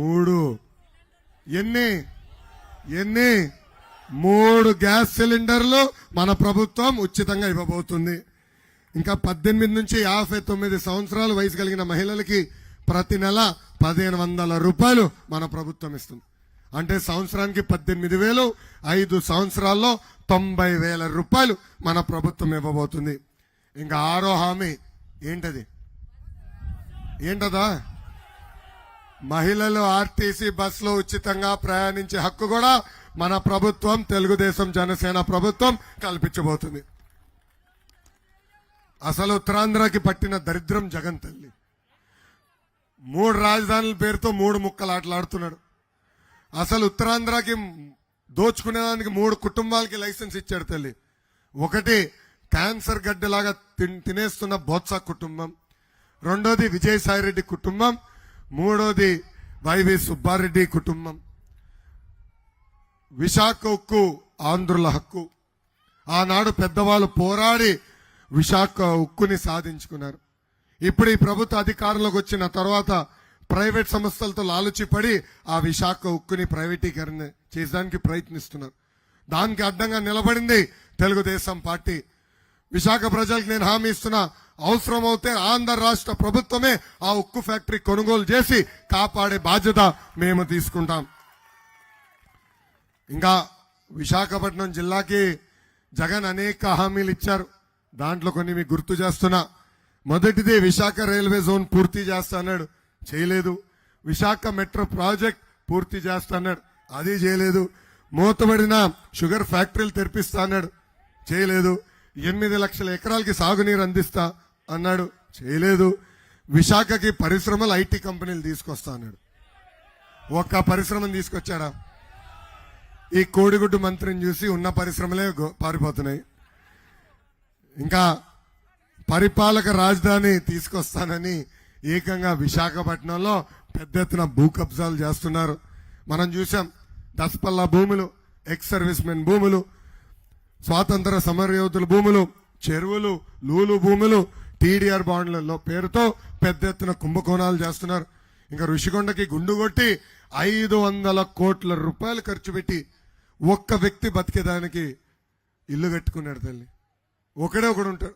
మూడు ఎన్ని? ఎన్ని? మూడు గ్యాస్ సిలిండర్లు మన ప్రభుత్వం ఉచితంగా ఇవ్వబోతుంది. ఇంకా పద్దెనిమిది నుంచి యాభై తొమ్మిది సంవత్సరాల వయసు కలిగిన మహిళలకి ప్రతి నెల పదిహేను వందల రూపాయలు మన ప్రభుత్వం ఇస్తుంది. అంటే సంవత్సరానికి పద్దెనిమిది వేలు ఐదు సంవత్సరాల్లో తొంభై వేల రూపాయలు మన ప్రభుత్వం ఇవ్వబోతుంది. ఇంకా ఆరో హామీ ఏంటది? ఏంటదా? మహిళలు ఆర్టీసీ బస్సులో ఉచితంగా ప్రయాణించే హక్కు కూడా మన ప్రభుత్వం తెలుగుదేశం జనసేన ప్రభుత్వం కల్పించబోతుంది. అసలు ఉత్తరాంధ్రకి పట్టిన దరిద్రం జగన్ తల్లి. మూడు రాజధానుల పేరుతో మూడు ముక్కలు ఆటలాడుతున్నాడు. అసలు ఉత్తరాంధ్రకి దోచుకునేదానికి మూడు కుటుంబాలకి లైసెన్స్ ఇచ్చాడు తల్లి. ఒకటి క్యాన్సర్ గడ్డలాగా తిన్- తినేస్తున్న బొత్స కుటుంబం. రెండోది విజయసాయిరెడ్డి కుటుంబం. మూడోది వైవి సుబ్బారెడ్డి కుటుంబం. విశాఖ ఉక్కు ఆంధ్రుల హక్కు. ఆనాడు పెద్దవాళ్ళు పోరాడి విశాఖ ఉక్కుని సాధించుకున్నారు. ఇప్పుడు ఈ ప్రభుత్వ అధికారంలోకి వచ్చిన తర్వాత ప్రైవేట్ సంస్థలతో లాలుచిపడి ఆ విశాఖ ఉక్కుని ప్రైవేటీకరణ చేయడానికి ప్రయత్నిస్తున్నారు. దానికి అడ్డంగా నిలబడింది తెలుగుదేశం పార్టీ. విశాఖ ప్రజలకు నేను హామీ ఇస్తున్నా అవసరమైతే ఆంధ్ర రాష్ట్ర ప్రభుత్వమే ఆ ఉక్కు ఫ్యాక్టరీ కొనుగోలు చేసి కాపాడే బాధ్యత మేము తీసుకుంటాం. ఇంకా విశాఖపట్నం జిల్లాకి జగన్ అనేక హామీలు ఇచ్చారు. దాంట్లో కొన్ని మీకు గుర్తు చేస్తున్నా. మొదటిది విశాఖ రైల్వే జోన్ పూర్తి చేస్తాన్నాడు. చేయలేదు. విశాఖ మెట్రో ప్రాజెక్ట్ పూర్తి చేస్తా అన్నాడు అది చేయలేదు. మూతబడిన షుగర్ ఫ్యాక్టరీలు తెరిపిస్తాన్నాడు. చేయలేదు. ఎనిమిది లక్షల ఎకరాలకి సాగునీరు అందిస్తా అన్నాడు. చేయలేదు. విశాఖకి పరిశ్రమలు ఐటీ కంపెనీలు తీసుకొస్తా అన్నాడు. ఒక్క పరిశ్రమను తీసుకొచ్చాడా? ఈ కోడిగుడ్డు మంత్రిని చూసి ఉన్న పరిశ్రమలే గో- పారిపోతున్నాయి. ఇంకా పరిపాలక రాజధాని తీసుకొస్తానని ఏకంగా విశాఖపట్నంలో పెద్ద ఎత్తున భూ కబ్జాలు చేస్తున్నారు. మనం చూసాం దసపల్ల భూములు ఎక్స్ సర్వీస్ మెన్ భూములు స్వాతంత్ర సమరయోధుల భూములు చెరువులు లూలు భూములు టీడీఆర్ బాండ్లలో పేరుతో పెద్ద ఎత్తున కుంభకోణాలు చేస్తున్నారు. ఇంకా ఋషికొండకి గుండు కొట్టి ఐదు వందల కోట్ల రూపాయలు ఖర్చు పెట్టి ఒక్క వ్యక్తి బతికేదానికి ఇల్లు కట్టుకున్నాడు తల్లి. ఒకడే ఒకడు ఉంటాడు.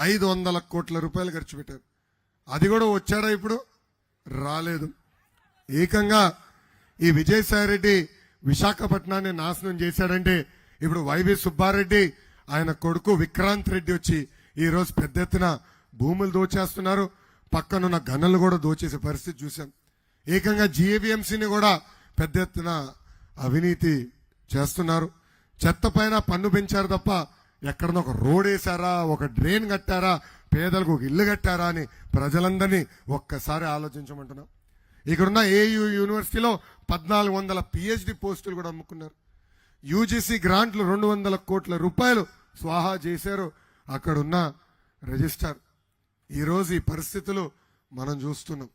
ఐదు వందల కోట్ల రూపాయలు ఖర్చు పెట్టారు. అది కూడా వచ్చాడా ఇప్పుడు? రాలేదు. ఏకంగా ఈ విజయసాయిరెడ్డి విశాఖపట్నాన్ని నాశనం చేశాడంటే ఇప్పుడు వైవి సుబ్బారెడ్డి ఆయన కొడుకు విక్రాంత్ రెడ్డి వచ్చి ఈరోజు పెద్ద ఎత్తున భూములు దోచేస్తున్నారు. పక్కనున్న గనులు కూడా దోచేసే పరిస్థితి చూసాం ఏకంగా జిఏబిఎంసీని కూడా పెద్ద ఎత్తున అవినీతి చేస్తున్నారు. చెత్త పైన పన్ను పెంచారు తప్ప ఎక్కడనో ఒక రోడ్ వేశారా ఒక డ్రైన్ కట్టారా పేదలకు ఒక ఇల్లు కట్టారా అని ప్రజలందరినీ ఒక్కసారి ఆలోచించమంటున్నాం. ఇక్కడున్న ఏయూ యూనివర్సిటీలో పద్నాలుగు వందల పిహెచ్డి పోస్టులు కూడా అమ్ముకున్నారు. యూజీసీ గ్రాంట్లు రెండు వందల కోట్ల రూపాయలు స్వాహా చేశారు. అక్కడున్న రిజిస్టర్. ఈరోజు ఈ పరిస్థితులు మనం చూస్తున్నాం.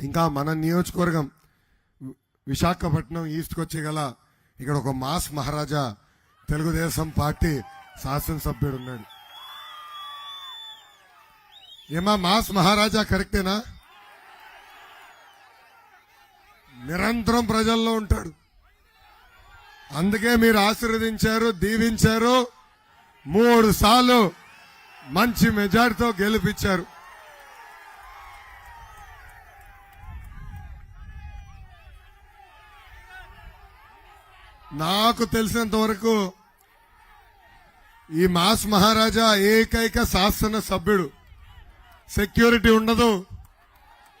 ఇంకా మన నియోజకవర్గం విశాఖపట్నం ఈస్ట్కి వచ్చేగల ఇక్కడ ఒక మాస్ మహారాజా తెలుగుదేశం పార్టీ శాసనసభ్యుడు ఉన్నాడు. ఏమా మాస్ మహారాజా కరెక్టేనా? నిరంతరం ప్రజల్లో ఉంటాడు. అందుకే మీరు ఆశీర్వదించారు దీవించారు. మూడు సార్లు మంచి మెజార్టీతో గెలిపించారు. నాకు తెలిసినంత వరకు ఈ మాస్ మహారాజా ఏకైక శాసన సభ్యుడు. సెక్యూరిటీ ఉండదు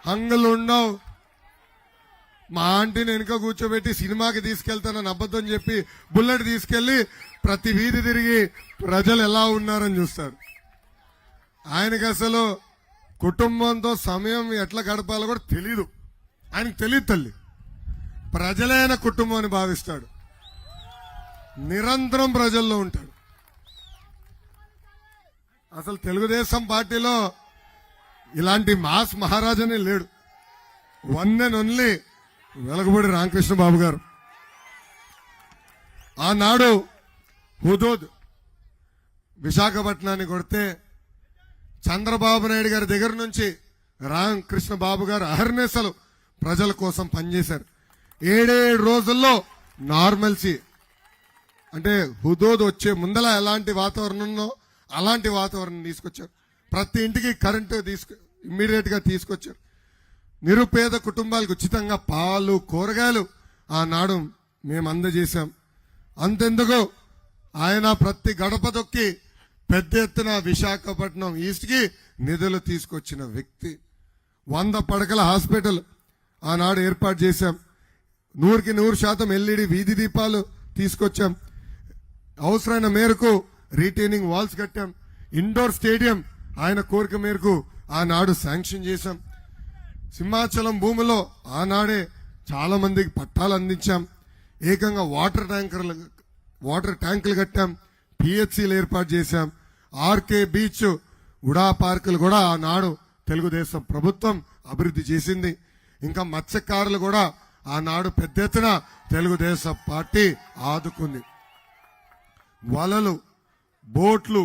హంగులు ఉండవు. మా ఆంటీని వెనుక కూర్చోబెట్టి సినిమాకి తీసుకెళ్తానని అబద్ధం చెప్పి బుల్లెట్ తీసుకెళ్ళి ప్రతి వీధి తిరిగి ప్రజలు ఎలా ఉన్నారని చూస్తారు. ఆయనకి అసలు కుటుంబంతో సమయం ఎట్లా గడపాలో కూడా తెలియదు ఆయనకు తెలియదు తల్లి. ప్రజలైన కుటుంబం అని భావిస్తాడు. నిరంతరం ప్రజల్లో ఉంటాడు. అసలు తెలుగుదేశం పార్టీలో ఇలాంటి మాస్ మహారాజనే లేడు. One and only Velagapudi Ramakrishna Babu garu. ఆనాడు హుదూద్ విశాఖపట్నాన్ని కొడితే చంద్రబాబు నాయుడు గారి దగ్గర నుంచి రామకృష్ణ బాబు గారు అహర్నిశలు ప్రజల కోసం పనిచేశారు. ఏడేడు రోజుల్లో నార్మల్సీ అంటే హుదోద్ వచ్చే ముందల ఎలాంటి వాతావరణం ఉందో అలాంటి వాతావరణం తీసుకొచ్చారు. ప్రతి ఇంటికి కరెంటు తీసుకు ఇమ్మీడియట్గా తీసుకొచ్చారు. నిరుపేద కుటుంబాలకు ఉచితంగా పాలు కూరగాయలు ఆనాడు మేము అందజేశాం అంతెందుకు? ఆయన ప్రతి గడప దొక్కి పెద్ద ఎత్తున విశాఖపట్నం ఈస్ట్కి నిధులు తీసుకొచ్చిన వ్యక్తి. వంద పడకల హాస్పిటల్ ఆనాడు ఏర్పాటు చేశాం. నూరుకి నూరు శాతం ఎల్ఈడి వీధి దీపాలు తీసుకొచ్చాం. అవసరమైన మేరకు రీటైనింగ్ వాల్స్ కట్టాం. ఇండోర్ స్టేడియం ఆయన కోరిక మేరకు ఆనాడు శాంక్షన్ చేశాం. సింహాచలం భూమిలో ఆనాడే చాలా మందికి పట్టాలు అందించాం. ఏకంగా వాటర్ ట్యాంకర్లు వాటర్ ట్యాంకులు కట్టాం పిహెచ్సిలు ఏర్పాటు చేశాం ఆర్కే బీచ్ ఉడా పార్కులు కూడా ఆనాడు తెలుగుదేశం ప్రభుత్వం అభివృద్ధి చేసింది. ఇంకా మత్స్యకారులు కూడా ఆనాడు పెద్ద ఎత్తున తెలుగుదేశం పార్టీ ఆదుకుంది. వలలు బోట్లు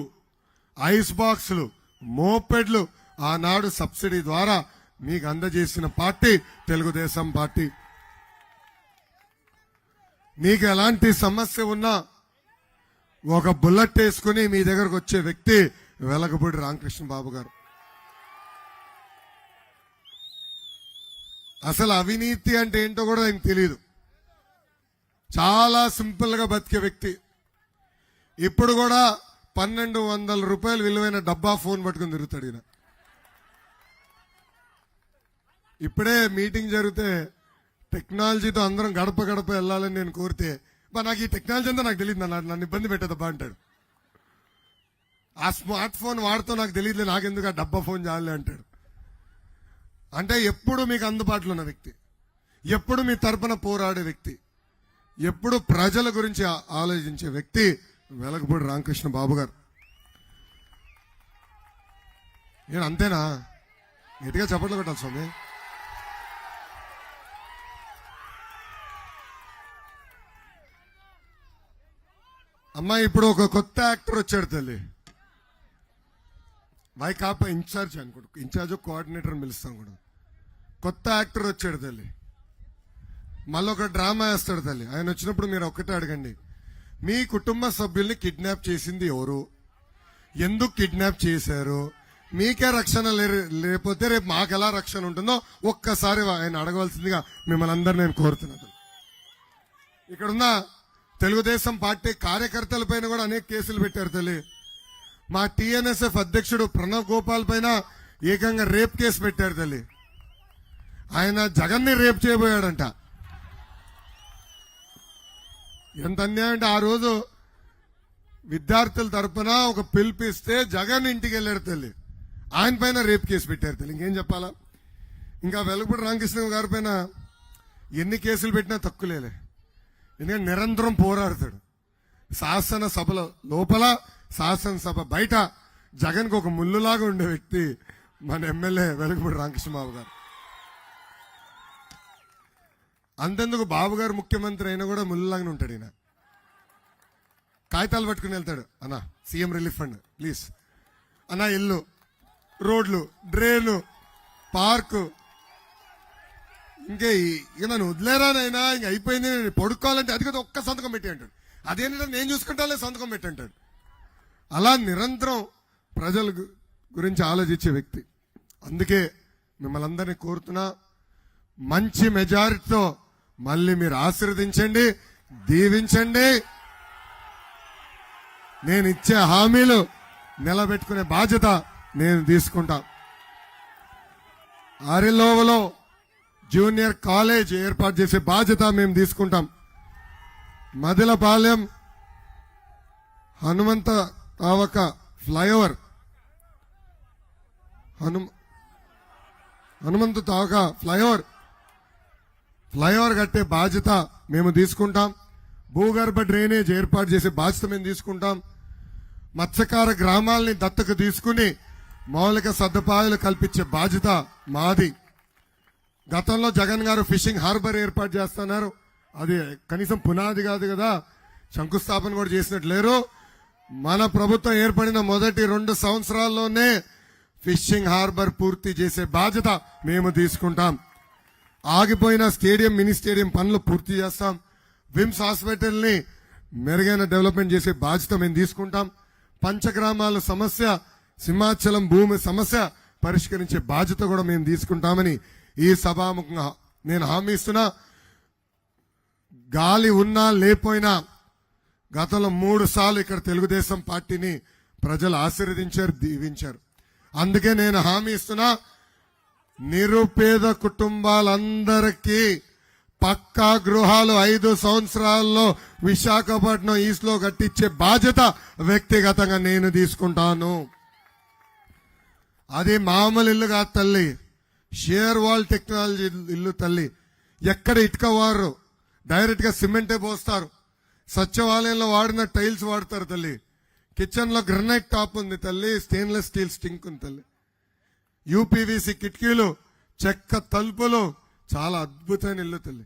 ఐస్ బాక్సులు మోపెడ్లు ఆనాడు సబ్సిడీ ద్వారా మీకు అందజేసిన పార్టీ తెలుగుదేశం పార్టీ. మీకు ఎలాంటి సమస్య ఉన్నా ఒక బుల్లెట్ వేసుకుని మీ దగ్గరకు వచ్చే వ్యక్తి వెలగపూడి రామకృష్ణ బాబు గారు. అసలు అవినీతి అంటే ఏంటో కూడా ఆయనకు తెలియదు చాలా సింపుల్గా బతికే వ్యక్తి. ఇప్పుడు కూడా పన్నెండు వందల రూపాయలు విలువైన డబ్బా ఫోన్ పట్టుకుని తిరుగుతాడు ఈయన. ఇప్పుడే మీటింగ్ జరిగితే టెక్నాలజీతో అందరం గడప గడప వెళ్ళాలని నేను కోరితే బా నాకు ఈ టెక్నాలజీ అంతా నాకు తెలియదు నన్ను నన్ను ఇబ్బంది పెట్టదబ్బా అంటాడు. ఆ స్మార్ట్ ఫోన్ వాడుతూ నాకు తెలియదులే నాకెందుకు ఆ డబ్బా ఫోన్ చాలే అంటాడు. అంటే ఎప్పుడు మీకు అందుబాటులో ఉన్న వ్యక్తి ఎప్పుడు మీ తరపున పోరాడే వ్యక్తి ఎప్పుడు ప్రజల గురించి ఆలోచించే వ్యక్తి వెలగపూడి రామకృష్ణ బాబు గారు. నేను అంతేనా? గట్టిగా చెప్పట్లు కొట్టాలి స్వామి. అమ్మా ఇప్పుడు ఒక కొత్త యాక్టర్ వచ్చాడు తల్లి. వైకాపా ఇన్ఛార్జ్ అనుకోడు ఇన్ఛార్జ్ కోఆర్డినేటర్ పిలుస్తాం కూడా. కొత్త యాక్టర్ వచ్చాడు తల్లి. మళ్ళీ ఒక డ్రామా వేస్తాడు తల్లి. ఆయన వచ్చినప్పుడు మీరు ఒక్కటే అడగండి. మీ కుటుంబ సభ్యుల్ని కిడ్నాప్ చేసింది ఎవరు? ఎందుకు కిడ్నాప్ చేశారు? మీకే రక్షణ లే- లేకపోతే రేపు మాకు ఎలా రక్షణ ఉంటుందో ఒక్కసారి ఆయన అడగవలసిందిగా మిమ్మల్ని అందరు నేను కోరుతున్నాను. ఇక్కడున్న తెలుగుదేశం పార్టీ కార్యకర్తల పైన కూడా అనేక కేసులు పెట్టారు తల్లి. మా టిఎన్ఎస్ఎఫ్ అధ్యక్షుడు ప్రణవ్ గోపాల్ పైన ఏకంగా రేప్ కేసు పెట్టారు తల్లి. ఆయన జగన్ని రేప్ చేయబోయాడంట. ఎంత అన్యాయం అంటే ఆ రోజు విద్యార్థుల తరపున ఒక పిలిపిస్తే జగన్ ఇంటికి వెళ్ళాడు తల్లి. ఆయన పైన రేప్ కేసు పెట్టారు తల్లి. ఇంకేం చెప్పాలా? ఇంకా వెలుగుపూడి రామకృష్ణ గారి పైన ఎన్ని కేసులు పెట్టినా తక్కువలేలే. ఎందుకంటే నిరంతరం పోరాడతాడు. శాసన సభలో లోపల శాసనసభ బయట జగన్కు ఒక ముల్లులాగా ఉండే వ్యక్తి మన ఎమ్మెల్యే వెలుగుపూడి రామకృష్ణబాబు గారు. అంతెందుకు బాబు గారు ముఖ్యమంత్రి అయినా కూడా ముల్లులాగానే ఉంటాడు ఈయన. కాగితాలు పట్టుకుని వెళ్తాడు. అన్న సీఎం రిలీఫ్ ఫండ్ ప్లీజ్. అన్న ఇల్లు రోడ్లు డ్రైను పార్కు ఇంకే ఇక నన్ను వదిలేరానైనా ఇంక అయిపోయింది నేను పడుకోవాలంటే అది కదా ఒక్క సంతకం పెట్టి అంటాడు. అదేంటంటే నేను చూసుకుంటాలే సంతకం పెట్టి అంటాడు. అలా నిరంతరం ప్రజల గురించి ఆలోచించే వ్యక్తి. అందుకే మిమ్మల్ని అందరినీ కోరుతున్నా మంచి మెజారిటీతో మళ్ళీ మీరు ఆశీర్వదించండి దీవించండి. నేను ఇచ్చే హామీలు నిలబెట్టుకునే బాధ్యత నేను తీసుకుంటా. ఆరిలోవలో జూనియర్ కాలేజ్ ఏర్పాటు చేసే బాధ్యత మేము తీసుకుంటాం. Maddilapalem Hanumanthavaka flyover. Hanuma Hanumanthavaka flyover. Flyover కట్టే బాధ్యత మేము తీసుకుంటాం. భూగర్భ డ్రైనేజ్ ఏర్పాటు చేసే బాధ్యత మేము తీసుకుంటాం. మత్స్యకార గ్రామాల్ని దత్తకు తీసుకుని మౌలిక సదుపాయాలు కల్పించే బాధ్యత మాది. గతంలో జగన్ గారు ఫిషింగ్ హార్బర్ ఏర్పాటు చేస్తున్నారు. అది కనీసం పునాది కాదు కదా. శంకుస్థాపన కూడా చేసినట్టు లేరు. మన ప్రభుత్వం ఏర్పడిన మొదటి రెండు సంవత్సరాల్లోనే ఫిషింగ్ హార్బర్ పూర్తి చేసే బాధ్యత మేము తీసుకుంటాం. ఆగిపోయిన స్టేడియం మినీ స్టేడియం పనులు పూర్తి చేస్తాం. విమ్స్ హాస్పిటల్ని మెరుగైన డెవలప్మెంట్ చేసే బాధ్యత మేము తీసుకుంటాం. పంచగ్రామాల సమస్య సింహాచలం భూమి సమస్య పరిష్కరించే బాధ్యత కూడా మేము తీసుకుంటామని ఈ సభాముఖంగా నేను హామీ ఇస్తున్నా గాలి ఉన్నా లేపోయినా గతంలో మూడు సార్లు ఇక్కడ తెలుగుదేశం పార్టీని ప్రజలు ఆశీర్వదించారు దీవించారు. అందుకే నేను హామీ ఇస్తున్నా నిరుపేద కుటుంబాలందరికీ పక్కా గృహాలు ఐదు సంవత్సరాల్లో విశాఖపట్నం ఈస్ట్లో కట్టించే బాధ్యత వ్యక్తిగతంగా నేను తీసుకుంటాను. అది మామూలు ఇల్లు కాదు తల్లి. షేర్ వాల్ టెక్నాలజీ ఇల్లు తల్లి. ఎక్కడ ఇటుక వారు డైరెక్ట్గా సిమెంటే పోస్తారు. సచివాలయంలో వాడిన టైల్స్ వాడతారు తల్లి. కిచెన్లో గ్రనైట్ టాప్ ఉంది తల్లి. స్టెయిన్లెస్ స్టీల్ స్టింక్ ఉంది తల్లి. యూపీవీసీ కిటికీలు చెక్క తలుపులు. చాలా అద్భుతమైన ఇల్లు తల్లి.